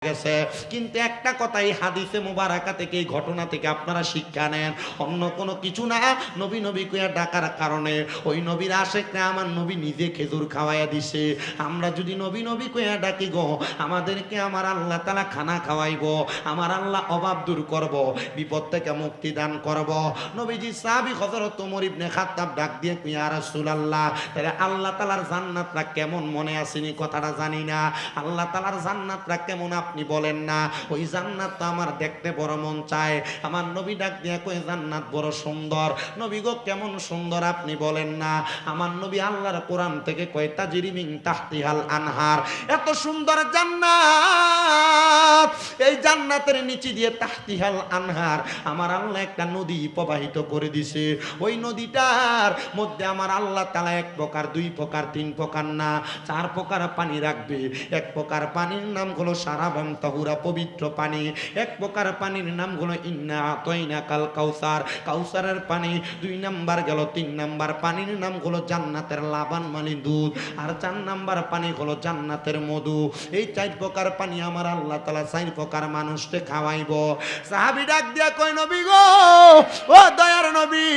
গেছে। কিন্তু একটা কথাই হাদিসে মুবারাকা থেকে, এই ঘটনা থেকে আপনারা শিক্ষা নেন। অন্য কোনো কিছু না। নবী নবী কইয়া ডাকার কারণে ওই নবীর আশেকরা আমার নবী নিজে খেজুর খাওয়াইয়া দিছে। আমরা যদি নবী নবী কইয়া ডাকি গো, আমাদেরকে আমার আল্লাহ তালা খানা খাওয়াইব, আমার আল্লাহ অভাব দূর করব, বিপদ থেকে মুক্তি দান করব। নবীজি সাহাবি হযরত ওমর ইবনে খাত্তাব ডাক দিয়ে কইয়া রাসূলুল্লাহ, তাহলে আল্লাহ তালার জান্নাতরা কেমন মনে আসেনি কথাটা জানি না। আল্লাহ তালার জান্নাতরা কেমন আপনি বলেন না, ওই জান্নাত তো আমার দেখতে বড় মন চায়। আমার নবী ডাক দিয়া কই জান্নাত বড় সুন্দর। নবী গো, কেমন সুন্দর আপনি বলেন না। আমার নবী আল্লাহর কোরআন থেকে কয় তাজরিমিং তাহতিহাল আনহার। এত সুন্দর জান্নাত! এই জান্নাতের নিচে দিয়ে তাহতিহাল আনহার। আমার আল্লাহ একটা নদী প্রবাহিত করে দিছে। ওই নদীটার মধ্যে আমার আল্লাহ তালা এক প্রকার, দুই প্রকার, তিন প্রকার না, চার প্রকার পানি রাখবে। এক প্রকার পানির নাম হলো পবিত্র পানি। এক প্রকার পানির নাম হলো ইন্না আতইনা কাল কাউসার। কাউসারের পানি দুই নাম্বার গেল, তিন নাম্বার পানির নাম হলো জান্নাতের লাবান মানে দুধ। আর চার নাম্বার পানি হলো জান্নাতের মধু। এই চার প্রকার পানি আমার আল্লাহ তালা চার প্রকার মানুষকে খাওয়াইব। সাহাবি ডাক দিয়া কই নবী গো, ও দয়ার নবী,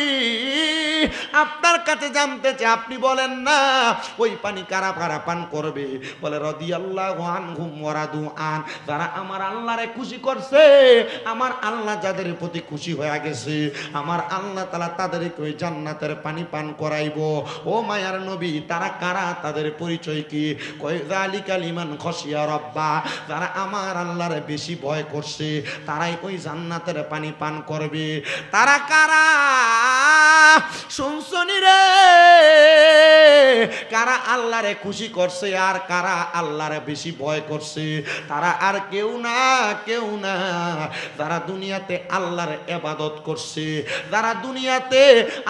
আপনার কাছে জানতে চাই, আপনি বলেন না, ওই পানি কারা কারা পান করবে? বলে রদি আল্লাহ আনহুম ওয়ারাদু আন। যারা আমার আল্লাহরে খুশি করছে, আমার আল্লাহ যাদের প্রতি খুশি হয়ে গেছে, আমার আল্লাহ তালা তাদেরকে ওই জান্নাতের পানি পান করাইব। ও মায়ার নবী, তারা কারা? তাদের পরিচয় কি? কয় জালিকা লিমান খসিয়া রব্বা। তারা আমার আল্লাহরে বেশি ভয় করছে, তারাই ওই জান্নাতের পানি পান করবে। তারা কারা? শুনছনি রে? কারা আল্লাহরে খুশি করছে আর কারা আল্লাহরে বেশি ভয় করছে? তারা আর কেউ না কেউ না। যারা দুনিয়াতে আল্লাহর এবাদত করছে, যারা দুনিয়াতে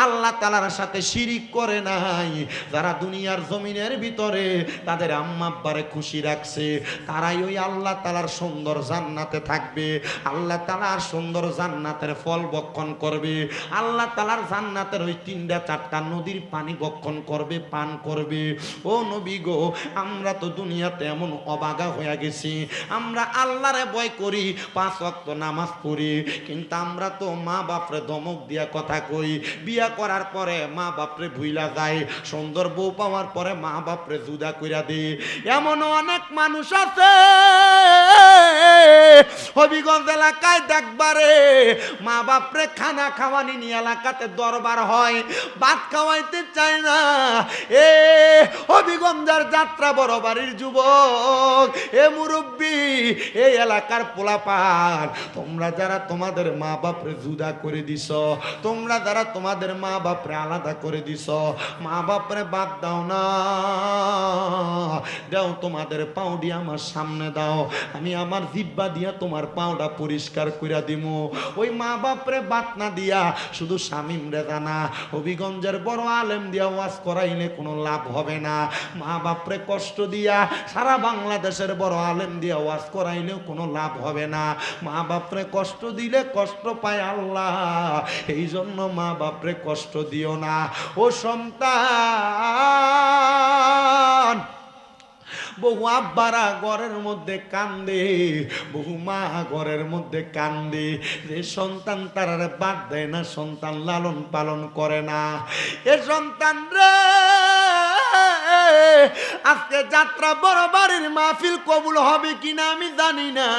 আল্লাহ তালার সাথে শিরিক করে নাই, যারা দুনিয়ার জমিনের ভিতরে তাদের আম্মা আব্বারে খুশি রাখছে, তারাই ওই আল্লাহ তালার সুন্দর জান্নাতে থাকবে। আল্লাহ তালার সুন্দর জান্নাতের ফল বক্ষণ করবে। আল্লাহ তালার জান্নাতের ওই তিনটা, চারটা নদীর পানি বক্ষণ করবে, পান করবে। ও নবী গো, আমরা তো দুনিয়াতে এমন অবাগা হয়ে গেছি। আমরা আল্লাহরে ভয় করি, পাঁচ ওয়াক্ত নামাজ পড়ি, কিন্তু আমরা তো মা বাপরে ধমক দিয়া কথা কই। বিয়া করার পরে মা বাপরে ভুইলা যায়, সুন্দর বউ পাওয়ার পরে মা বাপরে জুদা কইরা দেই। এমন অনেক মানুষ আছে। হবিগঞ্জ এলাকায় দেখবারে, মা বাপরে খানা খাওয়ানি নিয়ে এলাকাতে দরবার হয়। ভাত খাওয়াইতে চায় না। এ হবিগঞ্জের যাত্রা বড় বাড়ির যুবক। এ মুরব্বী এই এলাকার পোলাপান, তোমরা যারা তোমাদের মা বাপরে জুদা করে দিস তোমরা যারা তোমাদের মা বাপরে আলাদা করে দিস মা বাপরে বাদ দাও না। দাও তোমাদের পাউডি আমার সামনে দাও, আমি আমার জিব্বা দিয়া তোমার পাউডা পরিষ্কার কইরা দিমু। ওই মা বাপরে বাদ না দিয়া, শুধু স্বামীম রে জানা হবিগঞ্জের বড় আলেম দিয়া ওয়াজ করাইলে কোনো লাভ হবে না। মা বাপরে কষ্ট দিয়া সারা বাংলাদেশের বড় আলেম দিয়া ওয়াজ করাইলেও কোনো লাভ হবে না। মা বাপরে কষ্ট দিলে কষ্ট পায় আল্লাহ এই জন্য মা বাপরে কষ্ট দিও না। ও সন্তান, বহু আব্বারা ঘরের মধ্যে কান্দে, বহু মা ঘরের মধ্যে কান্দে, যে সন্তান তারারে বাদ দেয় না, সন্তান লালন পালন করে না। এ সন্তান রে! আজকে যাত্রা বড় বাড়ির মাহফিল কবুল হবে কিনা আমি জানি না।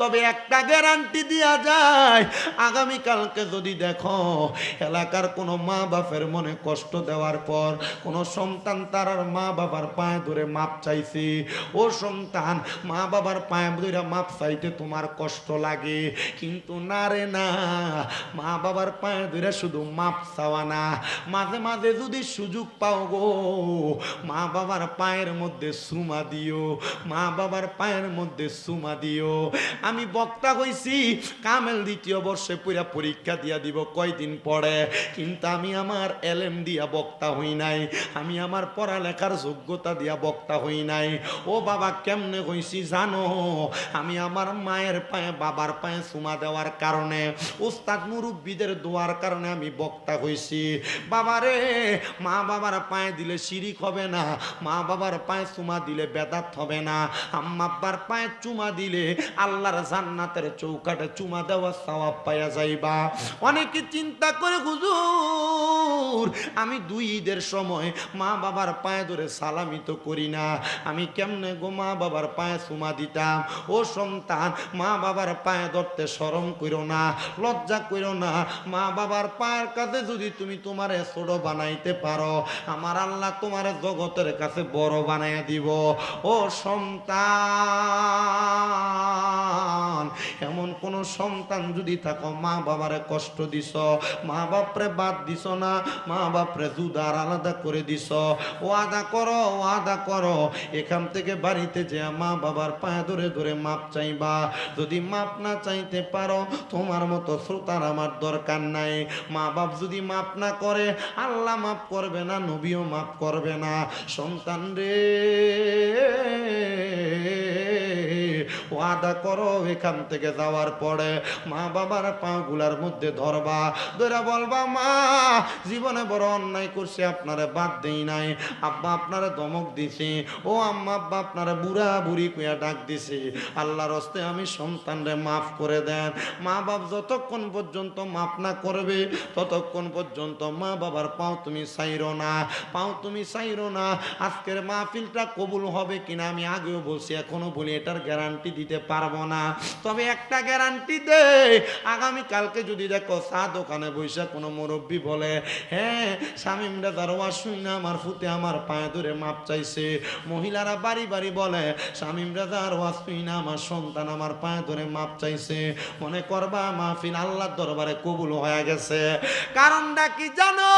তবে একটা গ্যারান্টি দেওয়া যায়, আগামীকালকে যদি দেখো, এলাকার কোনো মা বাপের মনে কষ্ট দেওয়ার পর, কোনো সন্তান তার মা বাবার পায়ে ধরে মাপ চাইছে। ও সন্তান, মা বাবার পায়ে ধরে মাপ চাইতে তোমার কষ্ট লাগে। কিন্তু না রে না, মা বাবার পায়ে ধরে শুধু মাপ চাওয়া না। মাঝে মাঝে যদি সুযোগ পাও গো মা বাবার পায়ের মধ্যে সুমা দিও, মা বাবার পায়ের মধ্যে সুমা দিও। আমি বক্তা হইছি, কামেল দ্বিতীয় বর্ষে পুরা পরীক্ষা দিয়া দিব কয়দিন পরে। কিন্তু আমি আমার এলএম দিয়া বক্তা হই নাই, আমি আমার পড়ালেখার যোগ্যতা দিয়া বক্তা হই নাই। ও বাবা, কেমনে হইছি জানো? আমি আমার মায়ের পায়ে, বাবার পায়ে চুমা দেওয়ার কারণে, উস্তাদ মুরব্বীদের দোয়ার কারণে আমি বক্তা হইছি। বাবারে, মা বাবার পায়ে দিলে শিরিক হবে না। মা বাবার পায়ে চুমা দিলে বেদাত হবে না। আম্মা আব্বার পায়ে চুমা দিলে আল্লাহর জান্নাতের চৌকাটে চুমা দেওয়ার সওয়াব পাইয়া যাইবা। অনেকে চিন্তা করে, হুজুর, আমি দুই ঈদের সময় মা বাবার পায়ে ধরে সালামি তো করি না। আমি কেমনে গো মা বাবার পায়ে চুমা দিতাম? ও সন্তান, মা বাবার পায়ে ধরতে শরম করো না, লজ্জা করো না। মা বাবার পায়ের কাছে যদি তুমি তোমার ছোট বানাইতে পারো, আমার আল্লাহ তোমার জগতের কাছে বড় বানাইয়া দিব। ও সন্তান, এমন কোন সন্তান যদি থাকো, মা বাবারে কষ্ট দিছ, মা বাপরে বাদ দিছ না, মা বাপরে জুদার আলাদা করে দিছ। ওয়াদা করো ওয়াদা করো, এখান থেকে বাড়িতে যে মা বাবার পায়ে ধরে ধরে মাপ চাইবা। যদি মাপ না চাইতে পারো, তোমার মতো শ্রোতার আমার দরকার নাই। মা বাপ যদি মাপ না করে, আল্লাহ মাপ করবে না, নবীও মাপ করবে না সন্তান রে। ওয়াদা করো, এখান থেকে যাওয়ার পরে মা বাবার পাগুলার মধ্যে ধরবা। ধরে বলবা, মা, জীবনে বড় অন্যায় করছে, আপনারে বাদ দেই নাই। আব্বা আপনারে দমক দিছে। ও আম্মা, আব্বা আপনারে বুড়া বুড়ি কুয়া ডাক দিছে। আল্লাহর হস্তে আমি সন্তানরে মাফ করে দেন। মা বাপ যতক্ষণ পর্যন্ত মাফ না করবে, ততক্ষণ পর্যন্ত মা বাবার পাও তুমি চাইরো না। পাও তুমি চাইরো না। আজকের মাহফিলটা কবুল হবে কিনা আমি আগেও বলছি, এখনও বলি, এটার গ্যারান্টি দিতে পারব না। তবে একটা গ্যারান্টি দে। আগামী কালকে যদি দেখো চা দোকানে বসে কোনো মুরব্বী বলে হ্যাঁ স্বামীমরা তার ওয়াজ শুই না, আমার ফুতে আমার পায়ে ধরে মাপ চাইছে। মহিলারা বাড়ি বাড়ি বলে স্বামীমরা তার ওয়াজ শুই না, আমার সন্তান আমার পায়ে ধরে মাপ চাইছে। মনে করবা মাহফিল আল্লাহর দরবারে কবুল হয়ে গেছে। কারণটা কি জানো?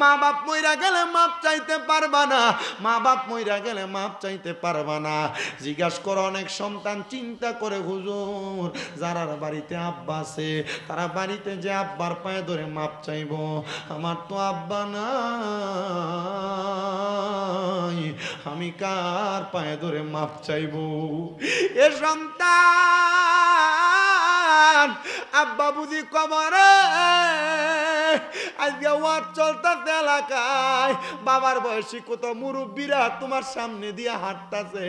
মা বাপ মইরা গেলে মাপ চাইতে পারবা না। মা বাপ মইরা গেলে মাপ চাইতে পারবা না। জিজ্ঞাসা করো অনেক সন্তান, চিন্তা করে হুজুর যারা বাড়িতে আব্বা আছে, তারা বাড়িতে যে আব্বার পায়ে ধরে মাপ চাইব, আমার তো আব্বা নাই। আমি কার পায়ে ধরে মাপ চাইব? এ সন্তান, আব্বা বুঝি কবরে। আজকে ওয়ার চলতেছে এলাকায়। বাবার বয়সী কত মুরব্বীরা তোমার সামনে দিয়ে হাঁটতাছে।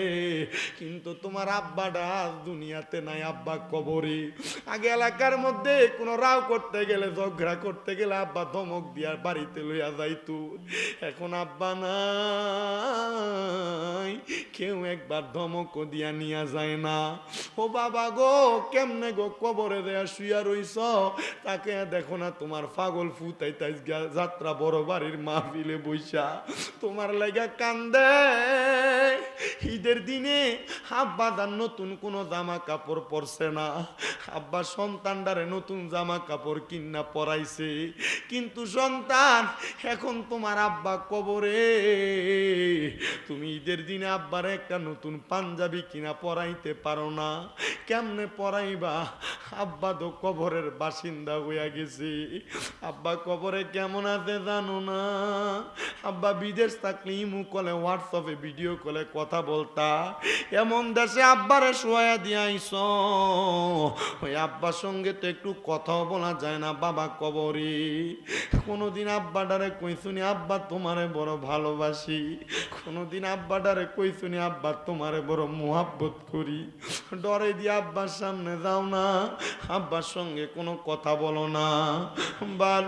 কিন্তু তোমার আব্বাটা দুনিয়াতে নাই, আব্বা কবরে। আগে এলাকার মধ্যে কোনো রাও করতে গেলে, ঝগড়া করতে গেলে আব্বা ধমক দিয়া বাড়িতে লইয়া যাইতো। এখন আব্বা নাই, কেউ একবার ধমকও দিয়া নিয়া যায় না। ও বাবা গো, কেমনে গো কবরে দেয়া শুয়া রইছ? তাকে দেখো না তোমার পাগল ফুতাই তাই যাত্রা বড় বাড়ির মাহফিলে বইসা। তোমার লাগা কান্দে। ঈদের দিনে আব্বা তার নতুন কোনো জামা কাপড় পরছে না। আব্বা সন্তানটারে নতুন জামা কাপড় কিনা পরাইছে। কিন্তু সন্তান, এখন তোমার আব্বা কবরে। তুমি ঈদের দিনে আব্বার একটা নতুন পাঞ্জাবি কিনা পরাইতে পারো না। কেমনে পরাইবা? আব্বা তো কবরের বাসিন্দা হইয়া গেছে। আব্বা কবরে কেমন আছে জানো না? আব্বা বিদেশ থাকলে ইমু কলে, হোয়াটসঅ্যাপে ভিডিও কলে কথা বলতা। এমন দেশে আব্বারে শোয়া দিয়ে আইস ওই আব্বার সঙ্গে তো একটু কথাও বলা যায় না, বাবা কবরে। কোনোদিন আব্বাটারে কই শুনি আব্বা, তোমারে বড় ভালোবাসি। কোনোদিন আব্বাটারে কই শুনি আব্বা, তোমারে বড় মোহাব্বত করি। ডরে দিয়ে আব্বার সামনে যাও না, আব্বার সঙ্গে কোনো কথা বলো না।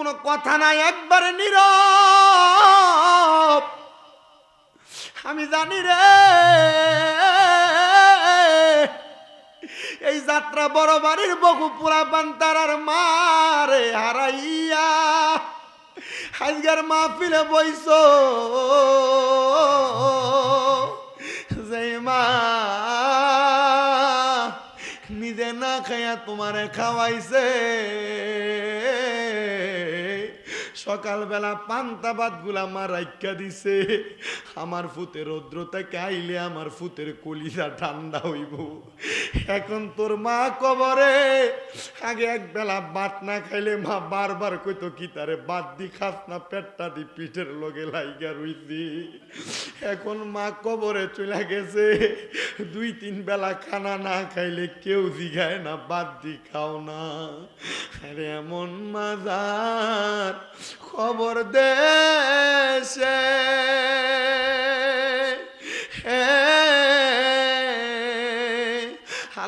কোনো কথা নাই, একবারে নীরব। আমি জানি রে, এই যাত্রা বড় বাড়ির বহু পুরা বান্তারার মারে হারাইয়া। আজকের মাহফিলে বইস নিজে না খাইয়া তোমারে খাওয়াইছে। সকালবেলা পান্তাবাদগুলা আমার রাইকা দিছে। আমার ফুতের রৌদ্রতা কাইলে আমার ফুতের কলিজা ঠান্ডা হইব। এখন তোর মা কবরে। আগে এক বেলা বাত না খাইলে মা বারবার কইতো, কি তারে বাদ দি খাস না, পেটটা দি পিঠের লগে লাইগা রইছি। এখন মা কবরে চলে গেছে। দুই তিন বেলা খানা না খাইলে কেউ জিগায় না বাদ দি খাও না। আরে এমন মাজার খবর দেশে।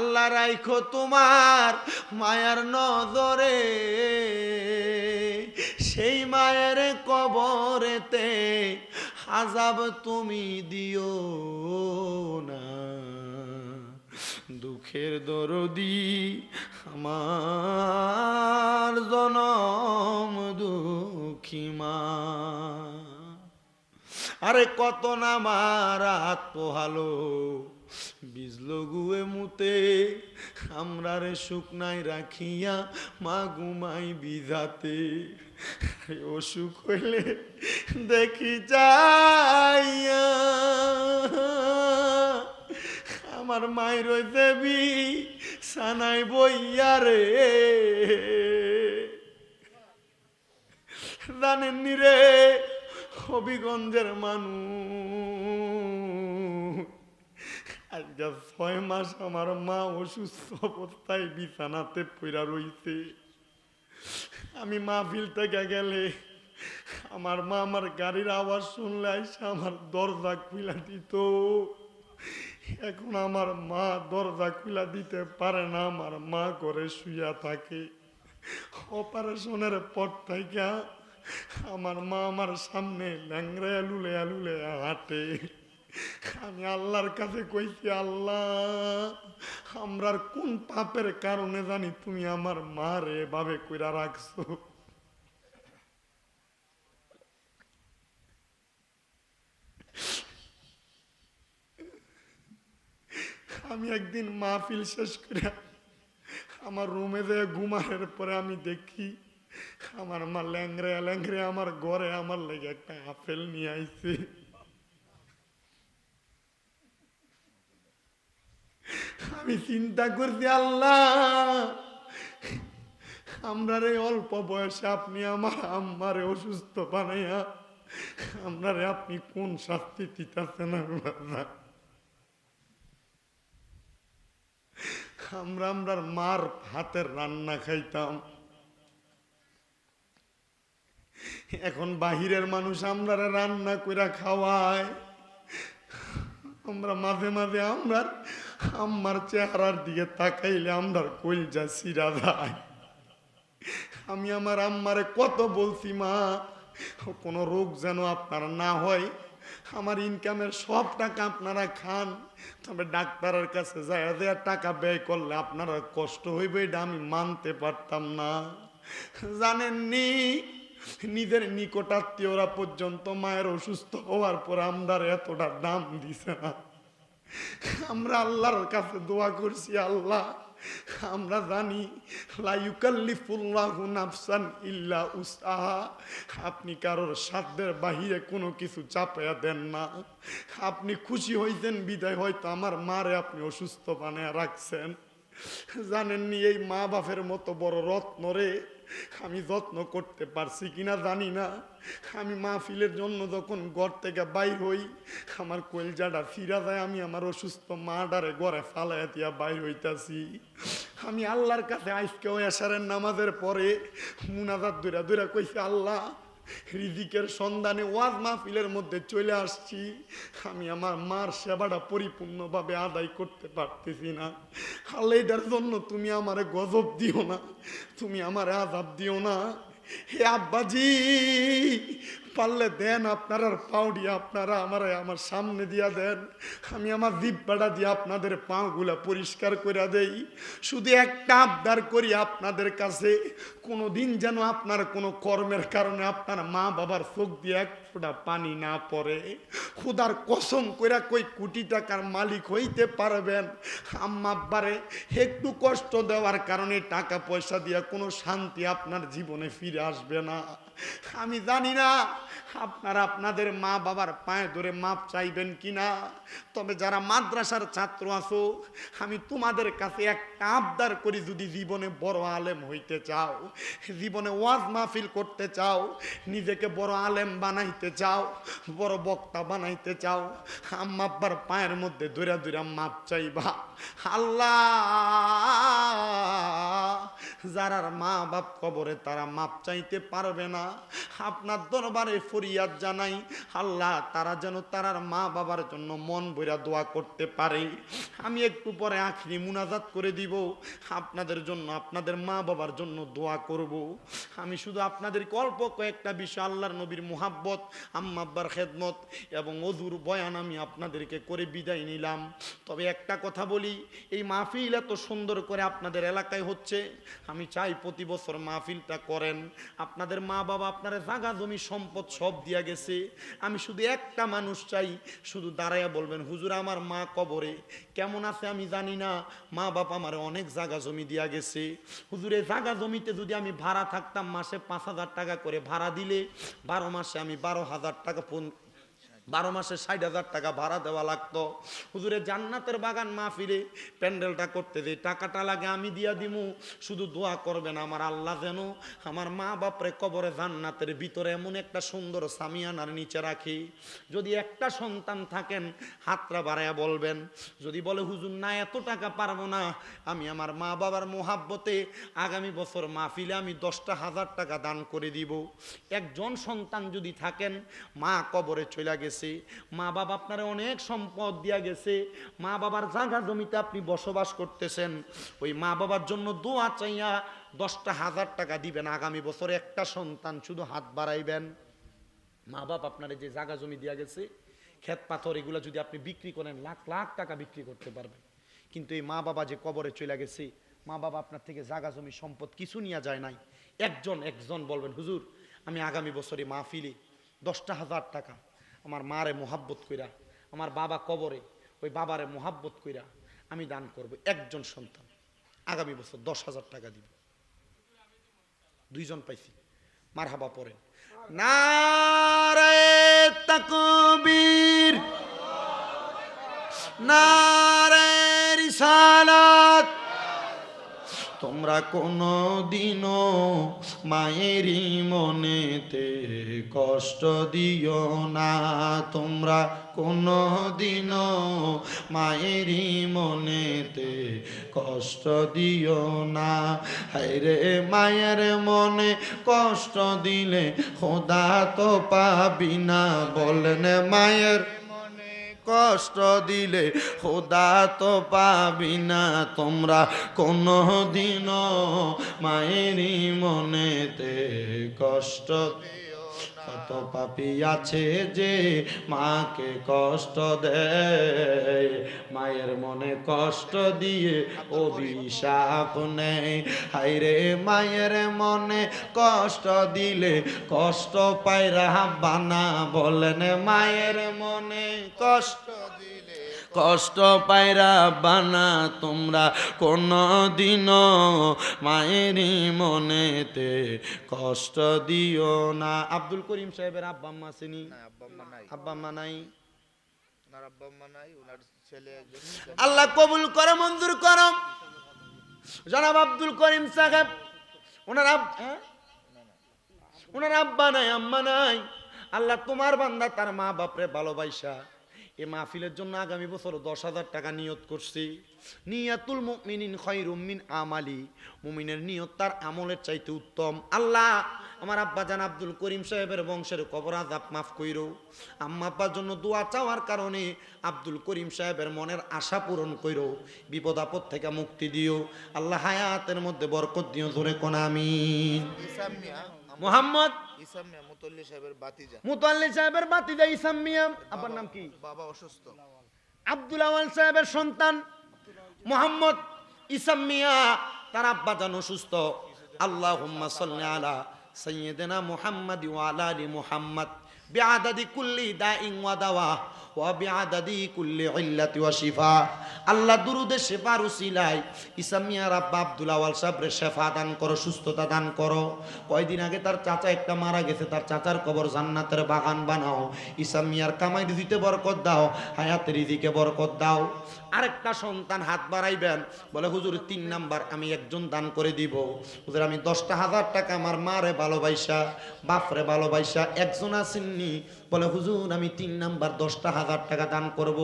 আল্লাহ রাইখো তোমার মায়ার নজরে। সেই মায়ের কবরেতে আজাব তুমি দিও না। দুঃখের দরদি আমার জনম দুঃখী মা। আরে কত না মারা পোহালো বিজল গুয়ে মুতে আমরা রে শুকনাই রাখিয়া মা ঘুমাই বিধাতে। অসুখ হইলে দেখি যাইয়া। আমার মায়ের দেবী সানাই বইয়া রে। জানেননি রে, হবিগঞ্জের মানুষ। আজকে ছয় মাস আমার মা অসুস্থ অবস্থায় বিছানাতে পইরা রইছে। আমি মাহফিল থেকে গেলে আমার মা আমার গাড়ির আওয়াজ শুনলে আইসা আমার দরজা খুলা দিত। এখন আমার মা দরজা খুলা দিতে পারে না, আমার মা করে শুয়া থাকে। অপারেশনের পর থেকে আমার মা আমার সামনে ল্যাংরা লুলে লুলে হাঁটে। আমি আল্লাহর কাছে কইছি, আল্লাহ, আমরার কোন পাপের কারণে জানি তুমি আমার মারে এভাবে কইরা রাখছো? আমি একদিন মাহফিল শেষ করে আমার রুমে যেয়ে ঘুমানোর পরে আমি দেখি, আমার মা ল্যাংরে ল্যাংরে আমার ঘরে আমার লেগে একটা আপেল নিয়ে আইছে। আমি চিন্তা করছি, আল্লাহ। আমরার এই অল্প বয়সে আপনি আমার আম্মারে অসুস্থ বানাইয়া আমরারে আপনি কোন শাস্তি দিতেছেন আমরা আমরার মার হাতের রান্না খাইতাম। এখন বাহিরের মানুষ আমরা রান্না কইরা খাওয়ায়। আমরা মাঝে মাঝে আমরা আমার চেহারার দিকে তাকাইলে আমরার কলজা সিরা যায়। আমি আমার আম্মারে কত বলছি, মা, কোনো রোগ যেন আপনার না হয়। আমার ইনকামের সব টাকা আপনারা খান। তবে ডাক্তারের কাছে যায় দেয়া টাকা ব্যয় করলে আপনারা কষ্ট হইবে এটা আমি মানতে পারতাম না। জানেননি, নিজের নিকটাত্মীয়রা পর্যন্ত মায়ের অসুস্থ হওয়ার পর আমদার এতটা দাম দিছে না। আমরা আল্লাহর কাছে দোয়া করছি, আল্লাহ, আমরা জানি ইল্লা উসাহা আপনি কারোর সাধ্যের বাহিরে কোনো কিছু চাপাইয়া দেন না। আপনি খুশি হইতেন, বিদায় হয়তো আমার মারে আপনি অসুস্থ বানায় রাখছেন। জানেননি এই মা বাপের মতো বড় রত্ন রে আমি যত্ন করতে পারছি কিনা জানি না। আমি মাহফিলের জন্য যখন ঘর থেকে বাইর হই, আমার কলজাটা ফিরা যায়, আমি আমার অসুস্থ মাডারে ঘরে ফালাইয়া দিয়া বাইর হইতাছি। আমি আল্লাহর কাছে আজকেও এসারের নামাজের পরে মুনাজাত দূরা দূরা কইছে, আল্লাহ রিজিকের সন্ধানে ওয়াজ মাহফিলের মধ্যে চলে আসছি। আমি আমার মার সেবাটা পরিপূর্ণভাবে আদায় করতে পারতেছি না। আল্লাহ এটার জন্য তুমি আমারে গজব দিও না। তুমি আমার আজাব দিও না। হে আব্বাজি পারলে দেন আপনার পাউডি আপনারা আমার আমার সামনে দিয়া দেন। আমি আমার দিব্যাটা দিয়ে আপনাদের পাগুলা পরিষ্কার করে দেই। শুধু একটা আবদার করি আপনাদের কাছে কোনো দিন যেন আপনার কোনো কর্মের কারণে আপনার মা বাবার চোখ দিয়ে এক ফোঁটা পানি না পড়ে। খুদার কসম কইরা কই কোটি টাকার মালিক হইতে পারবেন। আম্মা একটু কষ্ট দেওয়ার কারণে টাকা পয়সা দিয়া কোনো শান্তি আপনার জীবনে ফিরে আসবে না। আমি জানি না আপনারা আপনাদের মা বাবার পায়ে ধরে মাপ চাইবেন কিনা। তবে যারা মাদ্রাসার ছাত্র আছো, আমি তোমাদের কাছে একটা আবদার করি, যদি জীবনে বড় আলেম হইতে চাও, জীবনে ওয়াজ মাহফিল করতে চাও, নিজেকে বড় আলেম বানাইতে চাও, বড় বক্তা বানাইতে চাও আব্বার পায়ের মধ্যে ধরে ধরে মাপ চাইবা। আল্লাহ! যারার মা বাপ কবরে তারা মাপ চাইতে পারবে না। আপনার দরবারে ফরিয়াদ জানাই, আল্লাহ তারা যেন তারার মা বাবার জন্য মন বইরা দোয়া করতে পারে। আমি একটু পরে আখরি মুনাজাত করে দিব, আপনাদের জন্য, আপনাদের মা বাবার জন্য দোয়া করব। আমি শুধু আপনাদেরকে অল্প কয়েকটা বিষয়, আল্লাহর নবীর মোহাব্বত আম্মাব্বার খেদমত এবং অজুর বয়ান আমি আপনাদেরকে করে বিদায় নিলাম। তবে একটা কথা বলি, এই মাহফিল এত সুন্দর করে আপনাদের এলাকায় হচ্ছে, আমি চাই প্রতি বছর মাহফিলটা করেন। আপনাদের মা বাবা, আপনার জাগা জমি সম্পদ সব দিয়া গেছে। আমি শুধু একটা মানুষ চাই, শুধু দাঁড়াইয়া বলবেন, হুজুর, আমার মা কবরে, কেমন আছে আমি জানি না। মা বাপ আমার অনেক জাগা জমি দিয়া গেছে। হুজুরে জাগা জমিতে যদি আমি ভাড়া থাকতাম, মাসে পাঁচ হাজার টাকা করে ভাড়া দিলে, বারো মাসে আমি বারো হাজার টাকা বারো মাসে ষাট হাজার টাকা ভাড়া দেওয়া লাগতো। হুজুরে, জান্নাতের বাগান মাহফিলে প্যান্ডেলটা করতে যে টাকাটা লাগে আমি দিয়া দিমু। শুধু দোয়া করবেন আমার আল্লাহ যেন আমার মা বাপরে কবরে জান্নাতের ভিতরে এমন একটা সুন্দর সামিয়ানার নিচে রাখি। যদি একটা সন্তান থাকেন, হাতরা বাড়াইয়া বলবেন, যদি বলে, হুজুর, না, এত টাকা পারব না। আমি আমার মা বাবার মোহাব্বতে আগামী বছর মাহফিলে আমি দশটা হাজার টাকা দান করে দিব। একজন সন্তান যদি থাকেন, মা কবরে চলে গেছে মা বাবা আপনারা অনেক সম্পদ দিয়া গেছে, মা বাবার জাগা জমিতে আপনি বসবাস করতেছেন, ওই মা বাবার জন্য দোয়া চাইয়া দশটা হাজার টাকা দিবেন আগামী বছর একটা সন্তান শুধু হাত বাড়াইবেন। মা বাপ আপনার যে জাগা জমি দিয়া গেছে, ক্ষেত পাথর এগুলো যদি আপনি বিক্রি করেন, লাখ লাখ টাকা বিক্রি করতে পারবেন। কিন্তু এই মা বাবা যে কবরে চলে গেছে, মা বাবা আপনার থেকে জাগা জমি, সম্পদ কিছু নিয়ে যায় নাই। একজন একজন বলবেন, হুজুর, আমি আগামী বছরে মাহফিলে দশটা হাজার টাকা আমার মারে মোহাব্বত কইরা, আমার বাবা কবরে, ওই বাবারে মোহাব্বত কইরা আমি দান করব একজন সন্তান। আগামী বছর দশ হাজার টাকা দিব। দুইজন পাইছি। মার হাবা পরে তাকবীর। নারে তোমরা কোনো দিনও মায়েরই মনেতে কষ্ট দিও না। তোমরা কোনো দিনও মায়েরই মনেতে কষ্ট দিও না। হায়রে মায়ের মনে কষ্ট দিলে খোদা তো পাবি না। বলেন মায়ের কষ্ট দিলে খোদা তো পাবি না তোমরা কোনো দিনও মায়েরই মনেতে কষ্ট। কত পাপি আছে যে মাকে কষ্ট দেয়। মায়ের মনে কষ্ট দিয়ে অভিশাপ নেয়। হাইরে মায়ের মনে কষ্ট দিলে কষ্ট পায় পায়রা বানা বলেন মায়ের মনে কষ্ট দিলে। কষ্ট পায়রা বানা তোমরা কোন দিন মায়েরই মনেতে কষ্ট দিও না। আব্দুল করিম সাহেবের আব্বা আম্মা আসেনি আব্বা আম্মা নাই। আল্লাহ কবুল করো মঞ্জুর করো। জনাব আব্দুল করিম সাহেব ওনার হ্যাঁ? ওনার আব্বা নাই আম্মা নাই। আল্লাহ তোমার বান্দা তার মা বাপরে ভালোবাসা। এ মাহফিলের জন্য আগামী বছর দশ হাজার টাকা নিয়ত করছি। নিয়াতুল মুমিনিন খৈরুম মিন আমালি। মুমিনের নিয়ত তার আমলের চাইতে উত্তম। আল্লাহ আমার আব্বা জান আব্দুল করিম সাহেবের বংশের কবর আজাব মাফ কইরো। আম্মা আব্বার জন্য দোয়া চাওয়ার কারণে আব্দুল করিম সাহেবের মনের আশা পূরণ কইরো। বিপদ আপদ থেকে মুক্তি দিও। আল্লাহ হায়াতের মধ্যে বরকত দিও ধরে কোন আমিন। মোহাম্মদ ইসাম মিয়া মুতল্লি সাহেবের বাতিজা। মুতাল্লি সাহেবের বাতিজা ইসাম মিয়াম আবার নাম কি? বাবা অসুস্থ। আব্দুল আওয়াল সাহেবের সন্তান মোহাম্মদ ইসাম মিয়া। তার আব্বা জান অসুস্থ। সাল্লি আলা সৈয়দনা মুহাম্মদ ওয়ালা আলি মুহাম্মদ। বিআদাদি কুল্লি দাইন ওয়া দাওয়া। আল্লাহ সুস্থতা দান করো। আগে তার চাচা একটা মারা গেছে, তার চাচার কামাই বরকত দাও বরকত দাও। আরেকটা সন্তান হাত বাড়াইবেন, বলে, হুজুর, তিন নাম্বার আমি একজন দান করে দিব। হুজুর, আমি দশটা হাজার টাকা আমার মারে ভালোবাসা বাপরে ভালোবাসা একজন আসেননি বলে, হুজুর, আমি তিন নাম্বার দশটা হাজার টাকা দান করব।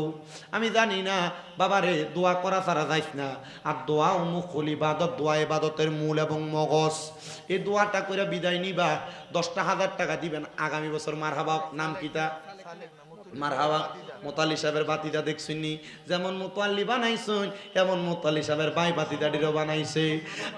আমি জানি না, বাবারে, দোয়া করা ছাড়া যাইস না। আর দোয়া মুখল ইবাদত, দোয়া ইবাদতের মূল এবং মগজ। এই দোয়াটা করে বিদায় নিবা, দশটা হাজার টাকা দিবেন। আগামী বছর মার হাবা নাম কিতা মার হাওয়া মোতালি সাহেবের বাতিদা দেখছুনি যেমন মোতাল্লি বানাইছুন, এমন মোতালি সাহেবের বাই বাতিদাটিরও বানাইছে।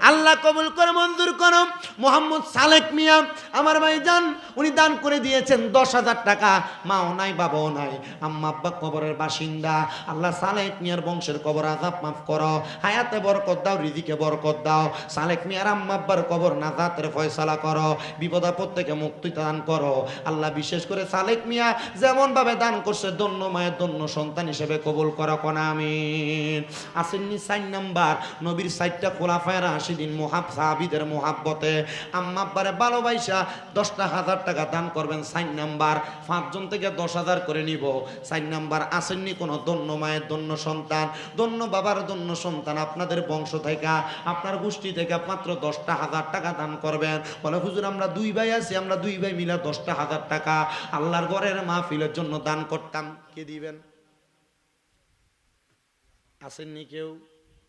আল্লাহ কবুল করে, মঞ্জুর করম মোহাম্মদ সালেক মিয়া, আমার ভাই যান উনি দান করে দিয়েছেন দশ হাজার টাকা। মাও নাই, বাবাও নাই, আম্মা আব্বা কবরের বাসিন্দা। আল্লাহ সালেক মিয়ার বংশের কবর আজাব মাফ করো। হায়াতে বরকত দাও রিদিকে বরকত দাও। সালেক মিয়ার আম্মা আব্বার কবর নাজাতের ফয়সালা করো। বিপদ আপদ থেকে মুক্তি দান করো। আল্লাহ বিশেষ করে সালেক মিয়া যেমন ভাবে দান করছে দন্য মায়ের দন্য সন্তান হিসেবে কবুল করা, কোন আমিন। আসেননি সাইন নাম্বার, নবীর সাইটটা খোলাফায় রাশিদিন মোহাব সাহাবিদের মোহাব্বতে। আম্মা আব্বারে ভালোবাসা দশটা হাজার টাকা দান করবেন সাইন নাম্বার, পাঁচজন থেকে দশ হাজার করে নিব। সাইন নাম্বার, আসেননি কোনো দন্য মায়ের দন্য সন্তান। দন্য বাবার দন্য সন্তান আপনাদের বংশ থেকে, আপনার গোষ্ঠী থেকে মাত্র দশটা হাজার টাকা দান করবেন। বলে, হুজুর, আমরা দুই ভাই আছি, আমরা দুই ভাই মিলে দশটা হাজার টাকা আল্লাহর ঘরের মাহফিলের জন্য দান করতাম। কে দিবেন? আসেননি কেউ?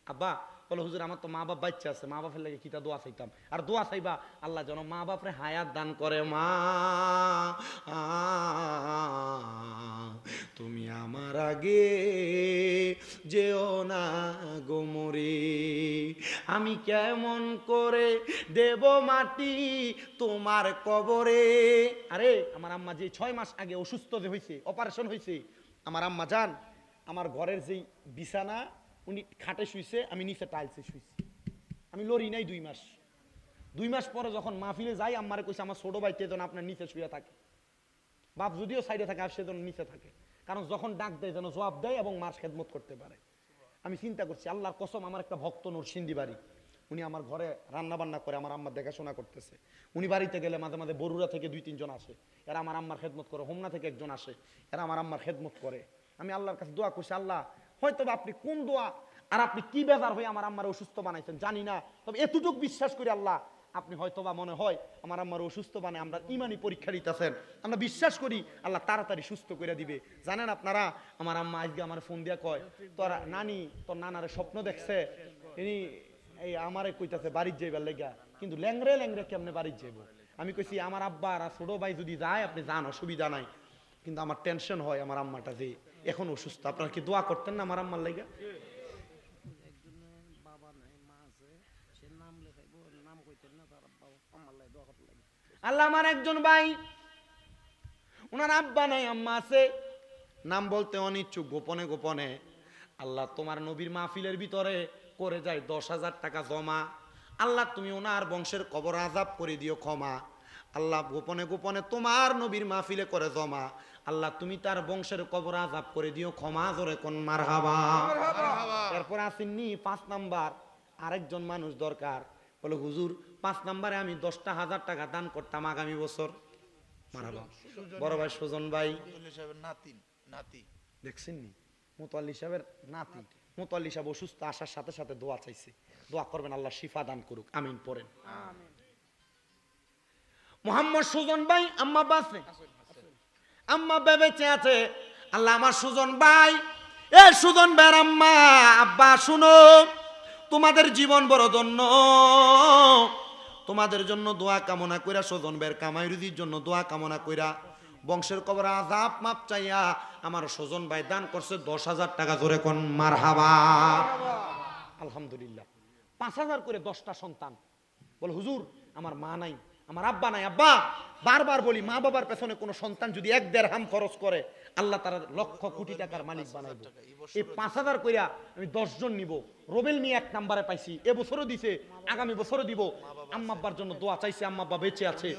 আব্বা বলে হুজুর, আমার তো মা বাপ বাচ্চা আছে, মা বাপের লাগে কিতা দোয়া চাইতাম? আর দোয়া চাইবা? আল্লাহ যেন মা বাপরে হায়াত দান করে, মা। তুমি আমার আগে যেও না গোমরে আমি কেমন করে দেব মাটি তোমার কবরে? আরে, আমার আম্মা যে ছয় মাস আগে অসুস্থ হয়েছে অপারেশন হয়েছে আমার আম্মা যান, আমার ঘরের যেই বিছানা উনি খাটে শুইছে, আমি নিচে টাইলসে শুইছি। আমি লড়ি নাই দুই মাস। দুই মাস পরে যখন মাহফিলে যাই, আম্মারে কইছে, আমার ছোট ভাইতে যেন আপনার নিচে শুয়ে থাকে। বাপ যদিও সাইডে থাকে, আর সে যেন নিচে থাকে। কারণ যখন ডাক দেয় যেন জবাব দেয় এবং মার খেদমত করতে পারে। আমি চিন্তা করছি, আল্লাহর কসম, আমার একটা ভক্ত নরসিন্দি বাড়ি। উনি আমার ঘরে রান্না বান্না করে, আমার আম্মার দেখাশোনা করতেছে। উনি বাড়িতে গেলে মাঝে মাঝে বরুরা থেকে দুই, তিনজন আসে। এরা আমার আম্মার খেদমত করে, হোমনা থেকে একজন আসে। এরা আমার আম্মার খেদমত করে। আমি আল্লাহর কাছে দোয়া করছি, আল্লাহ হয়তো আপনি কোন দোয়া আর আপনি কি বেজার হয়ে আমার আম্মার অসুস্থ বানাইছেন, জানি না। তবে এতটুকু বিশ্বাস করি আল্লাহ, আপনি হয়তো বা মনে হয় আমার আম্মার অসুস্থ মানে আমরা ইমানি পরীক্ষা দিতেছেন আমরা বিশ্বাস করি আল্লাহ তাড়াতাড়ি সুস্থ করে দিবে। জানেন আপনারা, আমার আম্মা আজকে আমার ফোন দিয়া কয়, তোর নানি, তোর নানারে স্বপ্ন দেখছে। ইনি, এই আমারে কইতাছে বাড়ির যাইবার লেগা, কিন্তু ল্যাংরে ল্যাংরে কেমনে বাড়ির যাইব? আমি কইছি, আমার আব্বা আর ছোট ভাই যদি যায়, আপনি যান, অসুবিধা নাই। কিন্তু আমার টেনশন হয় আমার আম্মাটা যে এখন অসুস্থ। আপনারা কি দোয়া করতেন না আমার আম্মার লেগা একজনের বাবা নাই মা আছে সে নাম লেখাইবো নাম কইতেন না তার বাবা আমার লাগে দোয়া করতে লাগে আল্লাহ আমার একজন ভাই ওনার আব্বা নাই, আম্মা আছে। নাম বলতে অনিচ্ছুক, গোপনে গোপনে। আল্লাহ তোমার নবীর মাহফিলের ভিতরে করে যায় দশ হাজার টাকা জমা। আল্লাহ তুমি ওনার বংশের কবর আজাব করে দিও ক্ষমা। আল্লাহ গোপনে গোপনে তোমার নবীর মাহফিলে করে জমা। আল্লাহ তুমি তার বংশের কবর আজাব করে দিও ক্ষমা জোরে কোন মার হাবা এরপর আসেননি পাঁচ নাম্বার আরেকজন মানুষ দরকার। বলে হুজুর পাঁচ নাম্বারে আমি দশটা হাজার টাকা দান করতাম আগামী বছর। মারাবা বড় ভাই সুজন ভাই। নাতি দেখছেন নি? মুতাল্লি সাহেবের নাতি। মোতাল্লি সাহেব অসুস্থ আসার সাথে সাথে দোয়া চাইছে। দোয়া করবেন আল্লাহ শিফা দান করুক। আমিন পড়েন। আমিন। মোহাম্মদ সুজন ভাই আম্মা বাসে। আম্মা বেবেচে আছে। আল্লাহ আমার সুজন ভাই। এ সুজন ভাইয়ের আম্মা, আব্বা, শুনো, তোমাদের জীবন বড় ধন্য। তোমাদের জন্য দোয়া কামনা কইরা, সুজন ভাইয়ের কামাই রুজির জন্য দোয়া কামনা কইরা, বংশের কবর আজাব মাপ চাইয়া আমার সুজন ভাই দান করছে দশ হাজার টাকা ধরে কোন মার হাবা আলহামদুলিল্লাহ। পাঁচ হাজার করে দশটা সন্তান। বলে, হুজুর, আমার মা নাই। আমার আব্বা নাই আব্বা। বারবার বলি মা বাবার পেছনে কোনো সন্তান যদি এক দেড় হাম খরচ করে আল্লাহ তারা লক্ষ কোটি টাকার মালিক বানাইবে এই পাঁচ হাজার কইরা আমি দশজন নিব। রোবেল নিয়ে এক নাম্বারে পাইছি এবছরও দিছে আগামী বছরও দিব। আম্মা আব্বার জন্য দোয়া চাইছে আম্মা আব্বা বেঁচে আছে।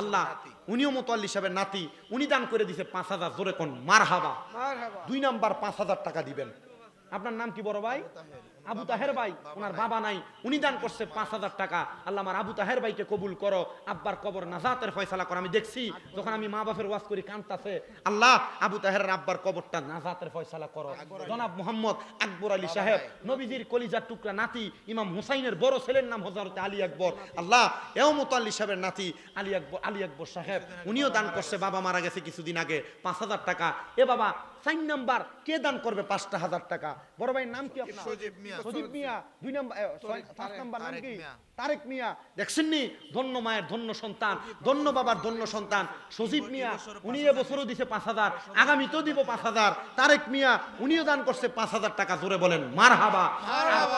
আল্লাহ উনিও মোতাল্লি সাহেবের নাতি। উনি দান করে দিছে পাঁচ হাজার জোরে কোন মার হাবা দুই নাম্বার পাঁচ হাজার টাকা দিবেন। আপনার নাম কি বড় ভাই? আবু তাহের ভাই, ওনার বাবা নাই, উনি দান করছে পাঁচ হাজার টাকা। আল্লাহ আমার আবু তাহের ভাইকে কবুল করো, আব্বার কবর নাজাতের ফয়সালা করো। আমি দেখছি যখন আমি মা বাপের ওয়াজ করি কান্তাছে আল্লাহ, আবু তাহের আব্বার কবরটা নাজাতের ফয়সালা করো। জনাব মোহাম্মদ আকবর আলী সাহেব, নবীজির কলিজার টুকরা নাতি, ইমাম হুসাইনের বড় ছেলের নাম হজরত আলী আকবর। আল্লাহ এও মোতাল্লি সাহেবের নাতি আলী আকবর আলী আকবর সাহেব, উনিও দান করছে, বাবা মারা গেছে কিছুদিন আগে, পাঁচ হাজার টাকা। এ বাবা সাইন নাম্বার, কে দান করবে পাঁচটা হাজার টাকা? বড় ভাইয়ের নাম কি আপনার? সজীব মিয়া। দুই নাম্বার পাঁচ নাম্বার নাম তারেক কি। তারেক মিয়া। দেখছেন নি? ধন্য মায়ের ধন্য সন্তান ধন্য বাবার ধন্য সন্তান। সজীব মিয়া উনি এবছরও দিছে। পাঁচ হাজার আগামীতেও দিব পাঁচ হাজার। তারেক মিয়া উনিও দান করছে পাঁচ হাজার টাকা জোরে বলেন। মার হাবা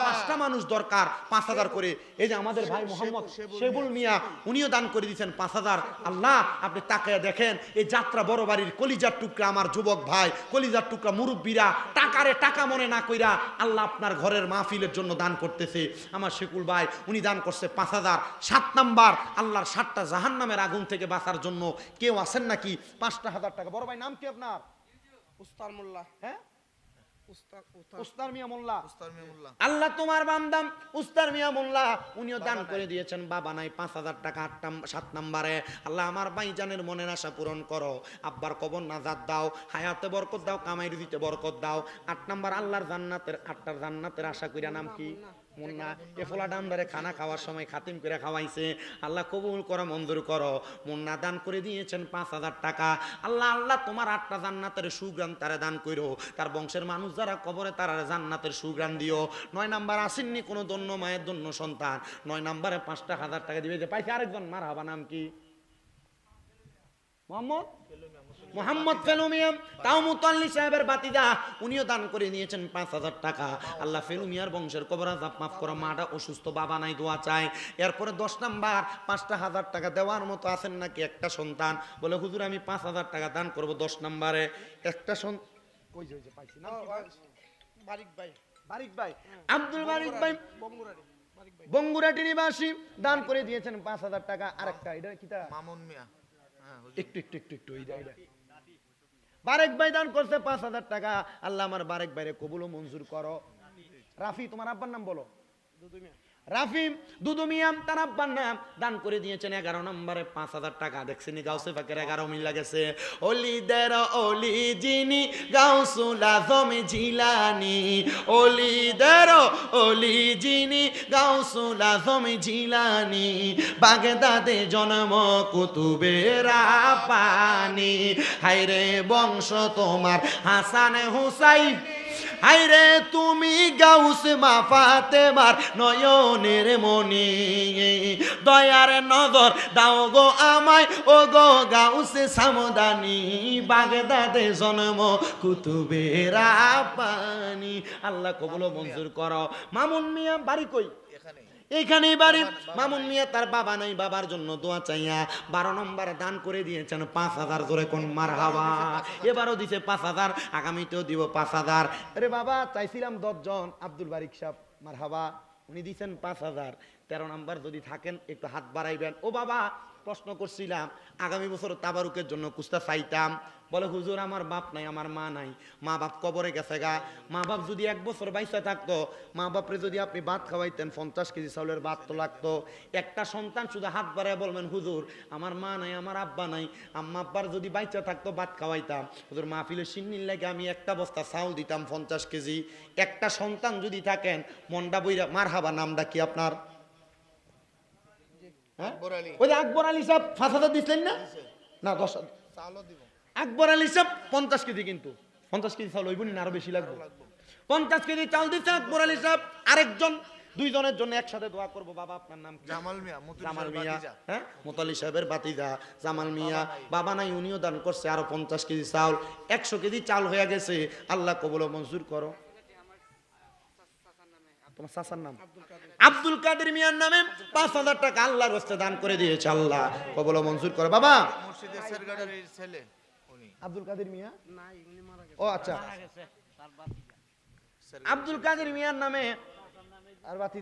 পাঁচটা মানুষ দরকার পাঁচ হাজার করে। এই যে আমাদের ভাই মোহাম্মদ শেবুল মিয়া উনিও দান করে দিয়েছেন পাঁচ হাজার। আল্লাহ আপনি তাকায় দেখেন এই যাত্রা বড় বাড়ির কলিজার টুকরা আমার যুবক ভাই কলিজার টুকরা মুরব্বীরা টাকারে টাকা মনে না কইরা আল্লাহ আপনার ঘরের মাহফিলের জন্য দান করতেছে। আমার শেকুল ভাই উনি দান করছে পাঁচ হাজার। সাত নাম্বার আল্লাহর সাতটা জাহান নামের আগুন থেকে বাঁচার জন্য। কেউ আছেন নাকি? পাঁচটা হাজার টাকা। বড় ভাই নাম কি আপনার? উস্তার মোল্লা। হ্যাঁ? উস্তার মিয়া মোল্লা। আল্লাহ তোমার বান্দাম উস্তার মিয়া মোল্লা উনিও দান করে দিয়েছেন বাবা নাই পাঁচ হাজার টাকা আট সাত নাম্বারে। আল্লাহ আমার ভাইজানের মনের আশা পূরণ করো। আব্বার কবর নাজাদ দাও হায়াতে বরকত দাও কামাই বরকত দাও। আট নাম্বার আল্লাহর জান্নাতের আটটার জান্নাতের আশা কইরা নাম কি? মুন্না, এ ফোলা ডান্ডারে খানা খাওয়ার সময় খাতিম করে খাওয়াইছে। আল্লাহ কবুল করো, মঞ্জুর করো। মুন্না দান করে দিয়েছেন পাঁচ হাজার টাকা। আল্লাহ আল্লাহ তোমার আটটা জান্নাতের সুগ্রাম তারা দান করো তার বংশের মানুষ যারা কবরে, তারা জান্নাতের সুগ্রাম দিও। নয় নাম্বার, আসেননি কোনো দন্য মায়ের দন্য সন্তান। নয় নাম্বারে পাঁচটা হাজার টাকা দিবে যে, পাইছে আরেকজন, মার হাবা নাম কি? মোহাম্মদ? মোহাম্মদ ফেলুমিয়াম তাও মুতাল্লি সাহেবের বাতিদা উনিও দান করে নিয়েছেন পাঁচ হাজার টাকা। আল্লাহ ফেলুমিয়ার বংশের কবর আজাব মাফ করো মাটা অসুস্থ বাবা নাই দোয়া চায়। এরপরে দশ নাম্বার পাঁচটা হাজার টাকা দেওয়ার মতো আছেন নাকি একটা সন্তান? বলে হুজুর আমি পাঁচ হাজার টাকা দান করব দশ নাম্বারে। একটা সন কই যে, ওই যে পাইছি না? বারিক ভাই। বারিক ভাই। আব্দুল বারিক ভাই। বঙ্গুরাটি। নিবাসী দান করে দিয়েছেন পাঁচ হাজার টাকা। আরেকটা এটা কিটা মামুন মিয়া। হ্যাঁ একটু একটু একটু একটু এইটা এইটা বারেক ভাই দান করছে পাঁচ হাজার টাকা। আল্লাহ আমার বারেক ভাইরে কবুল মঞ্জুর করো। রাফি, তোমার আব্বার নাম বলো। দুদু মিয়া রাফি দুদু মিয়াম, তার আব্বার নাম দান করে দিয়েছেন এগারো নম্বরে, পাঁচ হাজার টাকা। দেখছেন গাউসে ফাঁকের এগারো মিল লাগেছে। অলি দের অলি জিনি গাউসুলা জমে ঝিলানি অলি দের অলি জিনি গাউসুলা জমে ঝিলানি বাগদাদে জন্ম কুতুবেরা পানি হাইরে বংশ তোমার হাসান হুসাইন। হাইরে তুমি গাউস মাফাতে মার নয়নের মনি দয়ার নজর দাও গো আমায়, ও গো গাউস সামদানি। বাগদাদে জন্ম কুতুবেরা পানি আল্লাহ কবুল মঞ্জুর করো। মামুন মিয়া বাড়ি কই? এইখানে বাড়ি মামুন মিয়া তার বাবা নাই বাবার জন্য দোয়া চাইয়া বারো নম্বরে দান করে দিয়েছেন পাঁচ হাজার জোরে কোন মার হাবা এবারও দিছে পাঁচ হাজার আগামীতেও দিব পাঁচ হাজার। আরে বাবা চাইছিলাম দশজন আব্দুল বারিক সাহ মার হাবা উনি দিছেন পাঁচ হাজার। তেরো নম্বর যদি থাকেন একটু হাত বাড়াইবেন। ও বাবা প্রশ্ন করছিলাম আগামী বছর তাবারুকের জন্য কুস্তা চাইতাম বলে হুজুর আমার বাপ নাই আমার মা নাই। মা বাপ কবরে গেছে গা। মা বাপ যদি এক বছর বাইসা থাকতো মা বাপরে যদি আপনি ভাত খাওয়াইতেন পঞ্চাশ কেজি চাউলের ভাত তো লাগতো। একটা সন্তান শুধু হাত বাড়ায় বলবেন হুজুর আমার মা নাই আমার আব্বা নাই। আম্মা আব্বার যদি বাইচা থাকতো ভাত খাওয়াইতাম। হুজুর মাহফিলের সিন্নির লাগে আমি একটা বস্তা চাউল দিতাম পঞ্চাশ কেজি। একটা সন্তান যদি থাকেন মন্ডা বইরা মার হাবা নামটা কি আপনার? হ্যাঁ? ওই আকবর আলী সাহেব হাজার দিচ্ছেন না? না দশ হাজার। দিব। আকবর আলী সাহেব পঞ্চাশ কেজি কিন্তু। পঞ্চাশ কেজি চাল হইব না আরও বেশি লাগবে। পঞ্চাশ কেজি চাল দিচ্ছে আকবর আলী সাহেব আরেকজন দুইজনের জন্য একসাথে দোয়া করব। বাবা আপনার নাম জামাল মিয়া জামাল মিয়া। হ্যাঁ? মোতালি সাহেবের বাতিজা জামাল মিয়া। বাবা নাই উনিও দান করছে আরও পঞ্চাশ কেজি চাউল। একশো কেজি চাল হয়ে গেছে। আল্লাহ কবল মঞ্জুর করো। তোমার চাচার নাম? আব্দুল কাদের। মিয়ার নামে পাঁচ হাজার টাকা আল্লাহর হস্তে দান করে দিয়েছে আল্লাহ। কবল মঞ্জুর করো। বাবা! ছেলে। আব্দুল কাদের মিয়া? ও আচ্ছা। আব্দুল কাদের মিয়ার নামে আর বাতি